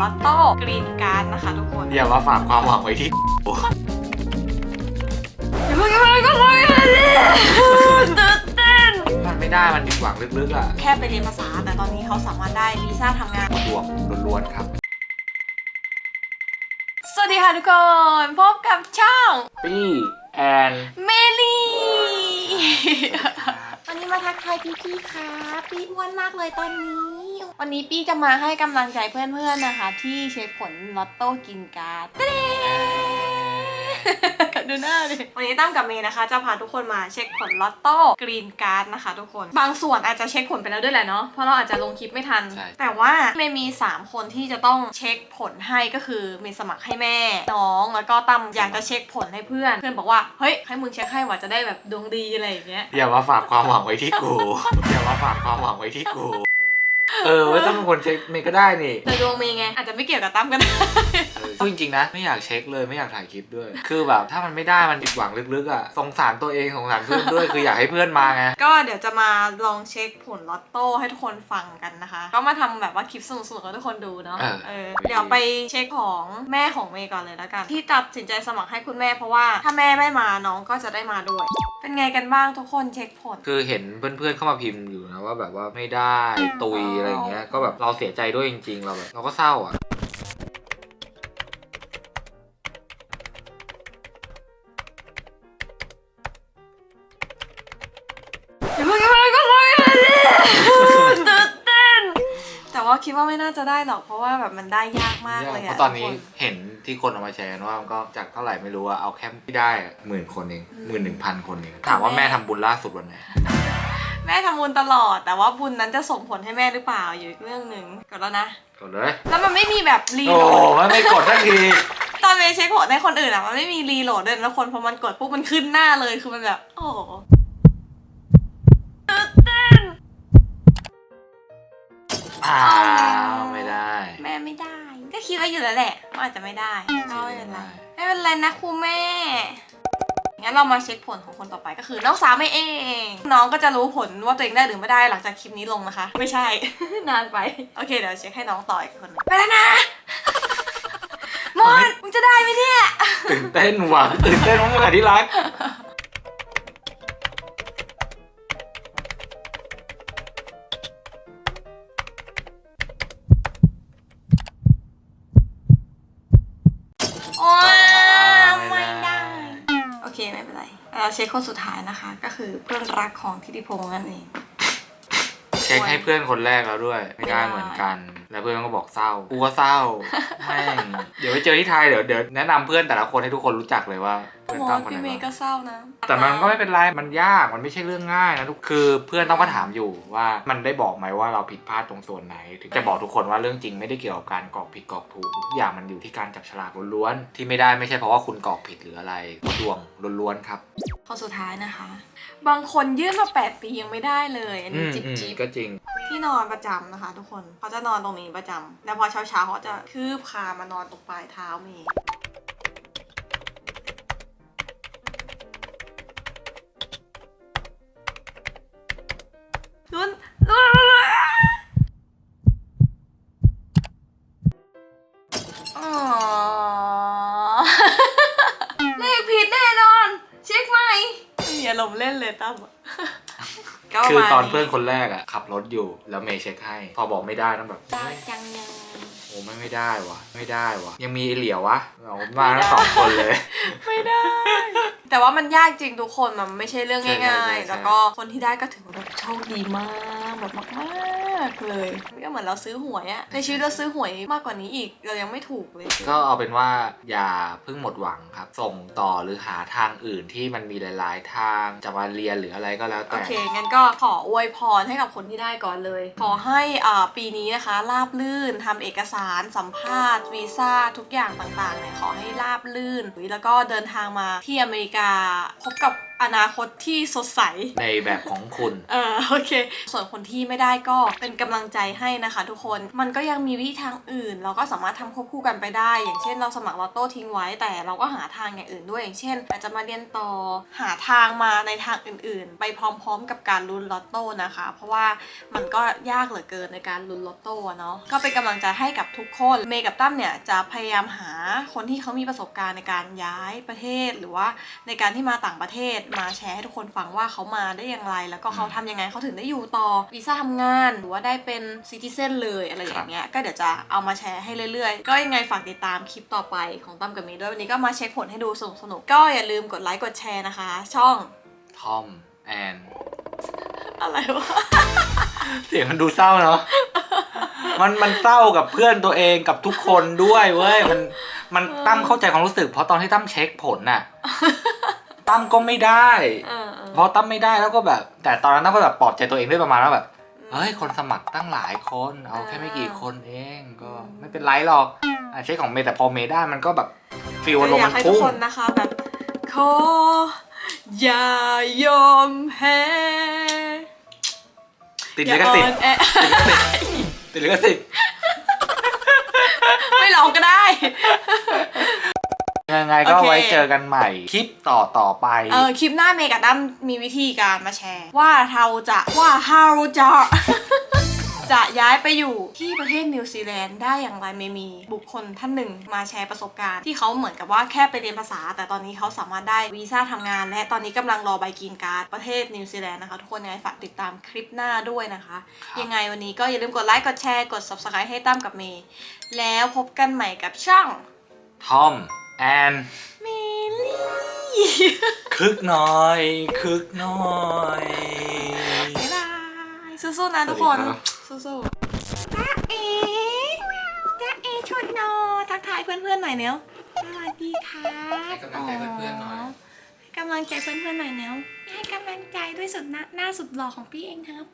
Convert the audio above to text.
ลอตโต้กรีนการ์ดนะคะทุกคนอย่ามาฝากความหวังไว้ที่อย่าเพิ่งอย่าเพิ่งก็เลยตื่นเต้นมันไม่ได้มันผิดหวังลึกๆอะแค่ไปเรียนภาษาแต่ตอนนี้เขาสามารถได้วีซ่าทำงานดวงล้วนๆครับสวัสดีค่ะทุกคน พบกับช่องปี้แอนเมลี่วันนี้มาทักทายพี่ๆค่ะปี้อ้วนมากเลยตอนนี้ วันนี้ปี้จะมาให้กำลังใจเพื่อนๆนะคะ ที่เช็คผลลอตโต้กินการ์ดเด้ดูหน้าดิวันนี้ตั้มกับเมย์นะคะ จะพาทุกคนมาเช็คผลลอตโต้กรีนการ์ดนะคะทุกคน บางส่วนอาจจะเช็คผลไปแล้วด้วยแหละเนาะ เพราะเราอาจจะลงคลิปไม่ทัน ใช่ แต่ว่าเมย์มี 3 คนที่จะต้องเช็คผลให้ก็คือเมย์สมัครให้แม่ น้องแล้วก็ตั้มอยากจะเช็คผลให้เพื่อน เพื่อนบอกว่าเฮ้ยให้มึงเช็คให้ว่าจะได้แบบดวงดีอะไรอย่างเงี้ย อย่ามาฝากความหวังไว้ที่กู อย่ามาฝากความหวังไว้ที่กู เออว่าต้องเป็นคนเช็คเมย์ก็ได้นี่ แต่ดวงเมย์ไง อาจจะไม่เกี่ยวกับตั้มก็ได้ เออพูดจริงๆนะ ไม่อยากเช็คเลยไม่อยากถ่ายคลิปด้วย คือแบบถ้ามันไม่ได้มันผิดหวังลึกๆอะสงสารตัวเองสงสารเพื่อนด้วย คืออยากให้เพื่อนมาไง ก็เดี๋ยวจะมาลองเช็คผลลอตโต้ให้ทุกคนฟังกันนะคะ ก็มาทำแบบว่าคลิปสนุกๆให้ทุกคนดูเนาะ เออ เออ เดี๋ยวไปเช็คของแม่ของเมย์ก่อนเลยแล้วกัน ที่ตัดสินใจสมัครให้คุณแม่เพราะว่าถ้าแม่ไม่มาน้องก็จะได้มาด้วย เป็นไงกันบ้างทุกคนเช็คผล คือเห็นเพื่อนๆเข้ามาพิมพ์อยู่นะว่าแบบว่าไม่ได้ตุยอะไรอย่างเงี้ย ก็แบบเราเสียใจด้วยจริง ๆ เราแบบเราก็เศร้าอะอย่าเพิ่งอย่าเพิ่งก็เลยตื่นเต้นแต่ว่าคิดว่าไม่น่าจะได้หรอกเพราะว่าแบบมันได้ยากมากเลยเพอะราะตอนนี้ทุกค เห็นที่คนเอามาแชร์กันว่ามันก็จากเท่าไหร่ไม่รู้อะเอาแค่ที่ได้หมื่นคนเองหมื่นหนึ่งพันคนเองถามว่าแม่ทำบุญล่าสุดวันไหน แม่ทำบุญตลอด แต่ว่าบุญนั้นจะส่งผลให้แม่หรือเปล่าอยู่อีกเรื่องหนึ่งกดแล้วนะ กดเลยแล้วมันไม่มีแบบรีโอ้โหลดไม่ไม่กดทันที ตอนเมย์เช็คผลในคนอื่นอะมันไม่มีรีโหลดด้วยนะคนพอมันกดปุ๊บมันขึ้นหน้าเลยคือมันแบบ โอ้โหตื่นเต้นอ้าวไม่ได้แม่ไม่ได้ ก็คิดไว้อยู่แล้วแหละว่าอาจจะไม่ได้ก็ไม่เป็นไรไม่ได้ไม่เป็นไรนะครูแม่ งั้นเรามาเช็คผลของคนต่อไปก็คือน้องสาวไม่เอง น้องก็จะรู้ผลว่าตัวเองได้หรือไม่ได้หลังจากคลิปนี้ลงนะคะ ไม่ใช่ นานไป โอเคเดี๋ยวเช็คให้น้องต่ออีกคนหนึงไปแล้วนะมอนมึงจะได้ไหมเนี่ยตื่นเต้นว่ะตื่นเต้นมากๆที่รัก เคไม่เป็นไรเราเช็คคนสุดท้ายนะคะ ก็คือเพื่อนรักของทิติพงษ์นั่นเองเช็คให้เพื่อนคนแรกแล้วด้วย ไม่ได้เหมือนกัน แล้วเพื่อนก็บอกเศร้ากูก็เศร้าแม่งเดี๋ยวไปเจอที่ไทยเดี๋ยวเดี๋ยวแนะนำเพื่อนแต่ละคนให้ทุกคนรู้จักเลยว่า เพื่อนโอ้ตั้มคนพี่ไหนเมย์ก็บ้างเศร้านะแต่มันก็ไม่เป็นไรมันยากมันไม่ใช่เรื่องง่ายนะทุกคือเพื่อนต้องมาถามอยู่ว่ามันได้บอกไหมว่าเราผิดพลาดตรงส่วนไหนถึงจะบอกทุกคนว่าเรื่องจริงไม่ได้เกี่ยวกับการกรอกผิดกรอกถูกทุกอย่างมันอยู่ที่การจับฉลากล้วนๆที่ไม่ได้ไม่ใช่เพราะว่าคุณกรอกผิดหรืออะไรดวงล้วนๆครับคนสุดท้ายนะคะ บางคนยื่นมา 8 ปียังไม่ได้เลยอันอืนี้มจิบอืมจิบก็จริง ที่นอนประจำนะคะ ทุกคนเขาจะนอนตรงนี้ประจำแล้วพอเช้าเช้าๆเขาจะคืบคามานอนตรงปลายเท้าเมย์ ตั้มอะก็ประคือมาณตอนเพื่อนคนแรกอะขับรถอยู่แล้วเมย์เช็คให้ พอบอกไม่ได้ต้องแบบได้เฮ้ยจังยัง โอ้ไม่ไม่ได้วะไม่ได้วะยังมีไอ้เหลียววะเอามาทั้งสองคนเลย ไม่ได้ แต่ว่ามันยากจริงทุกคนมันไม่ใช่เรื่องใช่ง่าใช่ยใช่ๆแล้วก็คนที่ได้ก็ถือว่าแบบโชคดีมากแบบมากๆเลยก็เหมือนเราซื้อหวยอะในชีวิตเราซื้อหวยมากกว่านี้อีกเรายังไม่ถูกเลย ก็เอาเป็นว่าอย่าเพิ่งหมดหวังครับ ส่งต่อหรือหาทางอื่นที่มันมีหลาย ๆ ทางจะมาเรียนหรืออะไรก็แล้วโอแต่เคงั้นก็ขออวยพรให้กับคนที่ได้ก่อนเลย ขอให้อ่าปีนี้นะคะราบลื่นทำเอกสารสัมภาษณ์วีซ่าทุกอย่างต่างๆเนี่ยขอให้ราบลื่น แล้วก็เดินทางมาที่อเมริกาพบกับ อนาคตที่สดใส ในแบบของคุณเออโอเค ส่วนคนที่ไม่ได้ก็เป็นกำลังใจให้นะคะทุกคน มันก็ยังมีวิธีทางอื่น เราก็สามารถทำควบคู่กันไปได้ อย่างเช่นเราสมัครลอตโต้ทิ้งไว้ แต่เราก็หาทางอย่างอื่นด้วย อย่างเช่น อาจจะมาเรียนต่อ หาทางมาในทางอื่น ๆ ไปพร้อม ๆ กับการลุ้นลอตโต้นะคะ เพราะว่ามันก็ยากเหลือเกินในการลุ้นลอตโต้อะเนาะ ก็เป็นกำลังใจให้กับทุกคน เมย์กับตั้มเนี่ยจะพยายามหาคนที่เขามีประสบการณ์ในการย้ายประเทศ หรือว่าในการที่มาต่างประเทศมาแชร์ให้ทุกคนฟังว่าเขามาได้อย่างไร แล้วก็เขาทำยังไงเขาถึงได้อยู่ต่อวีซ่าทำงาน หรือว่าได้เป็นซิติเซนเลยอะไรอย่างเงี้ยก็เดี๋ยวจะเอามาแชร์ให้เรื่อยๆ ก็ยังไงฝากติดตามคลิปต่อไปของตั้มกับเมย์ด้วยวันนี้ก็มาเช็คผลให้ดูสนุกๆก็อย่าลืมกดไลค์กดแชร์นะคะ ช่องทอมแอนอะไรวะ เสียงมันดูเศร้าเนาะมันมันเศร้ากับเพื่อนตัวเองกับทุกคนด้วยเว้ยมันมันตั้มเข้าใจความรู้สึก เพราะตอนที่ตั้มเช็คผลน่ะ ตั้มก็ไม่ได้เออเออเพราะตั้มไม่ได้แล้วก็แบบ แต่ตอนนั้นตั้มก็แบบปลอบใจตัวเองด้วยประมาณว่าแบบเฮ้ยคนสมัครตั้งหลายคนเอาแค่ไม่กี่คนเองก็ไม่เป็นไรหรอกอะเช็คของเมย์แต่พอเมย์ได้มันก็แบบฟีลก็อารมอณ์ยามักนให้ทุกพุ่งคนนะคะแบบขออย่ายอมแพ้ติดอย่าลิขอ่อสิทนธิ์แอติดลิขสิทธิ์ ไม่ร้องก็ได้ ยังไงก็โอเค ไว้เจอกันใหม่ คลิปต่อต่อไป เออคลิปหน้าเมย์กับตั้มมีวิธีการมาแชร์ ว่าเราจะว่าเราจะ จะย้ายไปอยู่ที่ประเทศนิวซีแลนด์ได้อย่างไรเมย์มีบุคคลท่านหนึ่งมาแชร์ประสบการณ์ ที่เขาเหมือนกับว่าแค่ไปเรียนภาษา แต่ตอนนี้เขาสามารถได้วีซ่าทำงาน และตอนนี้กำลังรอใบกรีนการ์ดประเทศนิวซีแลนด์นะคะทุกคนยังไงฝากติดตามคลิปหน้าด้วยนะคะ ครับ ยังไงวันนี้ก็อย่าลืมกดไลค์กดแชร์กด subscribe ให้ตั้มกับเมย์แล้วพบกันใหม่กับช่อง ทอม แอนเมลี่คึกหน่อย คึกหน่อยบ๊ายบายสู้ๆนะทุกคนสวัสดีครับสู้ๆจ้าเอ๋จ้าเอ๋ชดนอทักทายเพื่อนๆหน่อยเนี้ยสวัสดีครับให้กำลังใจเพื่อนๆหน่อยให้กำลังใจเพื่อนๆหน่อยเนี้ยให้กำลังใจด้วยสุดหน้าหน้าสุดหล่อของพี่เองครับ